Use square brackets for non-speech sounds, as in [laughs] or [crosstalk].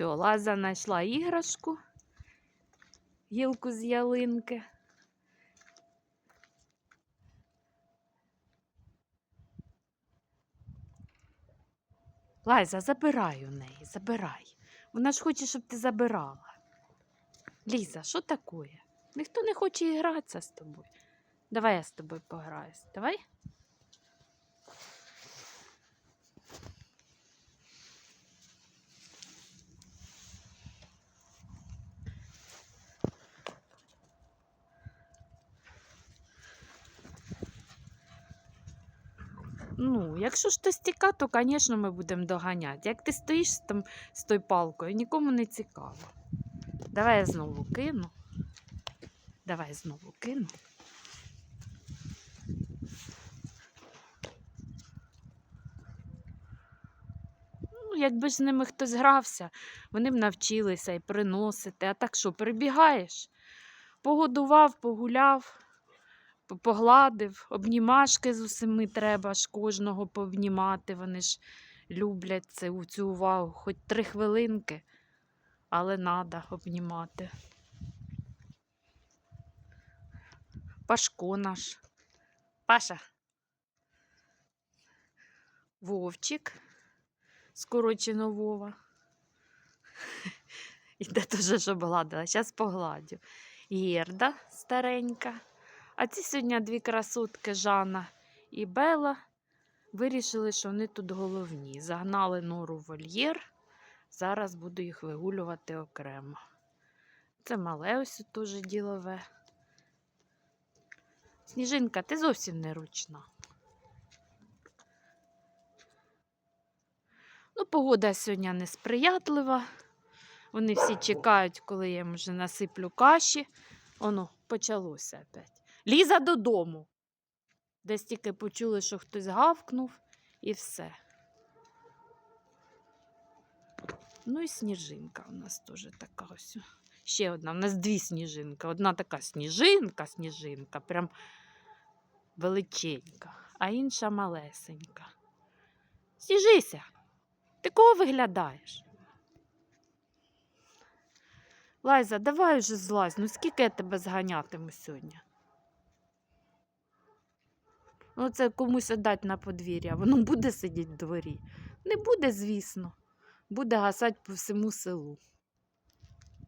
Все, Лаза знайшла іграшку, гілку з ялинки. Лайза, забирай у неї, забирай. Вона ж хоче, щоб ти забирала. Ліза, що таке? Ніхто не хоче гратися з тобою. Давай я з тобою пограюсь. Давай. Ну, якщо ж то то, звісно, ми будемо доганяти. Як ти стоїш там з тою палкою, нікому не цікаво. Давай я знову кину. Давай знову кину. Ну, якби ж з ними хтось грався, вони б навчилися і приносити. А так що, прибігаєш? Погодував, погуляв, по- погладив, обнімашки з усіми треба ж кожного повнімати. Вони ж люблять це, цю увагу, хоч три хвилинки, але треба обнімати. Пашко наш. Паша. Вовчик. Скорочено Вова. [laughs] Іде теж, щоб гладила. Зараз погладю. Герда старенька. А ці сьогодні дві красотки Жанна і Бела вирішили, що вони тут головні. Загнали нору в вольєр. Зараз буду їх вигулювати окремо. Це мале ось теж ділове. Сніжинка, ти зовсім не ручна. Ну, погода сьогодні несприятлива. Вони всі чекають, коли я їм вже насиплю каші. Оно, почалося опять. Ліза додому. Десь тільки почули, що хтось гавкнув, і все. Ну і сніжинка у нас теж така ось. Ще одна. У нас дві сніжинки. Одна така сніжинка, сніжинка, прям величенька, а інша малесенька. Сніжися, ти кого виглядаєш? Лайза, давай вже злазь, ну скільки я тебе зганятиму сьогодні? Ну, це комусь віддати на подвір'я, воно буде сидіти в дворі. Не буде, звісно. Буде гасати по всьому селу.